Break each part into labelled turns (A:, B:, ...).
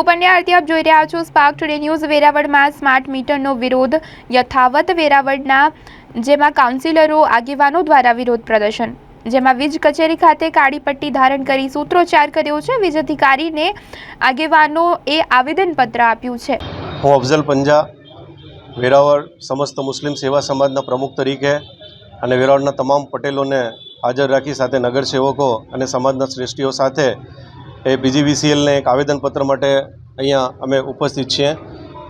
A: ઉપન્યા આરતી આપ જોઈ રહ્યા છો સ્પાર્ક ટુડે ન્યૂઝ વેરાવળમાં સ્માર્ટ મીટરનો વિરોધ યથાવત વેરાવળના, જેમાં કાઉન્સિલરો આગેવાનો દ્વારા વિરોધ પ્રદર્શન. જેમાં વીજ કચેરી ખાતે કાળી પટ્ટી ધારણ કરી સૂત્રોચ્ચાર કર્યો છે. વીજ અધિકારીને આગેવાનો એ આવેદનપત્ર આપ્યું છે.
B: હું અફઝલ પંજા, વેરાવળ સમસ્ત મુસ્લિમ સેવા સમાજના પ્રમુખ તરીકે અને વેરાવળના તમામ પટેલોને હાજર રાખી સાથે નગરસેવકો અને સમાજના શ્રેષ્ઠીઓ સાથે એ પીજીવીસીએલને એક આવેદનપત્ર માટે અહીંયા અમે ઉપસ્થિત છીએ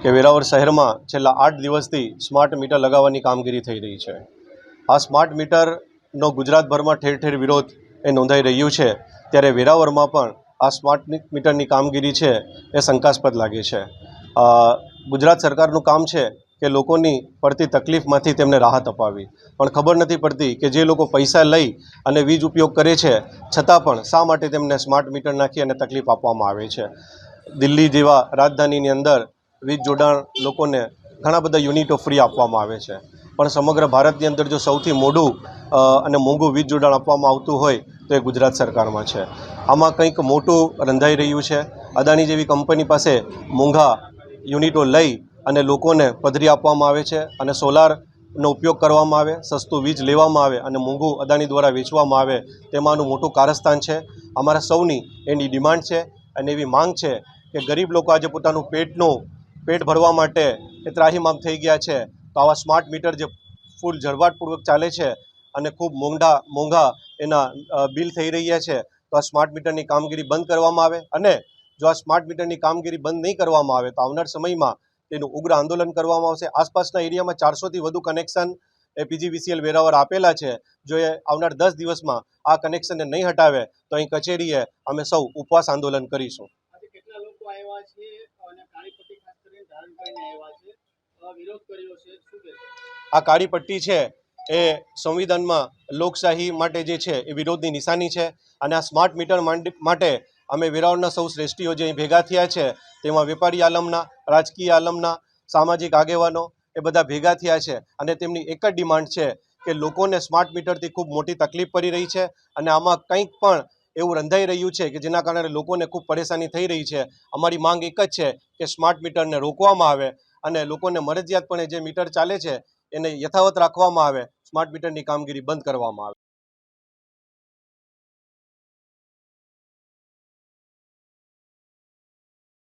B: કે વેરાવળ શહેરમાં છેલ્લા આઠ દિવસથી સ્માર્ટ મીટર લગાવવાની કામગીરી થઈ રહી છે. આ સ્માર્ટ મીટરનો ગુજરાતભરમાં ઠેર ઠેર વિરોધ એ નોંધાઈ રહ્યું છે. ત્યારે વેરાવળમાં પણ આ સ્માર્ટ મીટરની કામગીરી છે એ શંકાસ્પદ લાગે છે. ગુજરાત સરકારનું કામ છે કે લોકોની પડતી તકલીફમાંથી તેમને રાહત અપાવી. પણ ખબર નથી પડતી કે જે લોકો પૈસા લઈ અને વીજ ઉપયોગ કરે છે, છતાં પણ શા માટે તેમને સ્માર્ટ મીટર નાખી અને તકલીફ આપવામાં આવે છે? દિલ્હી જેવા રાજધાનીની અંદર વીજ જોડાણ લોકોને ઘણા બધા યુનિટો ફ્રી આપવામાં આવે છે. પણ સમગ્ર ભારતની અંદર જો સૌથી મોડું અને મોંઘું વીજ જોડાણ આપવામાં આવતું હોય, તો એ ગુજરાત સરકારમાં છે. આમાં કંઈક મોટું રંધાઈ રહ્યું છે. અદાણી જેવી કંપની પાસે મોંઘા યુનિટો લઈ અને લોકોને પધરી આપવામાં આવે છે અને સોલારનો ઉપયોગ કરવામાં આવે, સસ્તું વીજ લેવામાં આવે અને મોંઘું અદાણી દ્વારા વેચવામાં આવે, તેમાંનું મોટું કારસ્થાન છે. અમારા સૌની એની ડિમાન્ડ છે અને એવી માંગ છે કે ગરીબ લોકો આજે પોતાનું પેટનું, પેટ ભરવા માટે એ ત્રાહીમામ થઈ ગયા છે. તો આવા સ્માર્ટ મીટર જે ફૂલ ઝળવાટપૂર્વક ચાલે છે અને ખૂબ મોંઘા મોંઘા એના બિલ થઈ રહ્યા છે, તો આ સ્માર્ટ મીટરની કામગીરી બંધ કરવામાં આવે અને જો આ સ્માર્ટ મીટરની કામગીરી બંધ નહીં કરવામાં આવે તો આવનાર સમયમાં તેનું ઉગ્ર આંદોલન કરવામાં આવશે. આસપાસના એરિયામાં ચારસોથી વધુ કનેક્શન એ પીજીવીસીએલ વેરાવળ આપેલા છે. જો એ આવનાર દસ દિવસમાં આ કનેક્શનને નહીં હટાવે તો અહીં કચેરીએ અમે સૌ ઉપવાસ આંદોલન કરીશું. આ કાળી પટ્ટી છે એ સંવિધાનમાં લોકશાહી માટે જે છે એ વિરોધની નિશાની છે. અને આ સ્માર્ટ મીટર માટે અમે વેરાવળના સૌ શ્રેષ્ઠીઓ જે અહીં ભેગા થયા છે, તેમાં વેપારી આલમના, રાજકીય આલમના, સામાજિક આગેવાનો એ બધા ભેગા થયા છે અને તેમની એક જ ડિમાન્ડ છે કે લોકોને સ્માર્ટ મીટરથી ખૂબ મોટી તકલીફ પડી રહી છે અને આમાં કંઈક પણ એવું રંધાઈ રહ્યું છે કે જેના કારણે લોકોને ખૂબ પરેશાની થઈ રહી છે. અમારી માંગ એક જ છે કે સ્માર્ટ મીટરને રોકવામાં આવે અને લોકોને મરજિયાતપણે જે મીટર ચાલે છે એને યથાવત રાખવામાં આવે, સ્માર્ટ મીટરની કામગીરી બંધ કરવામાં આવે.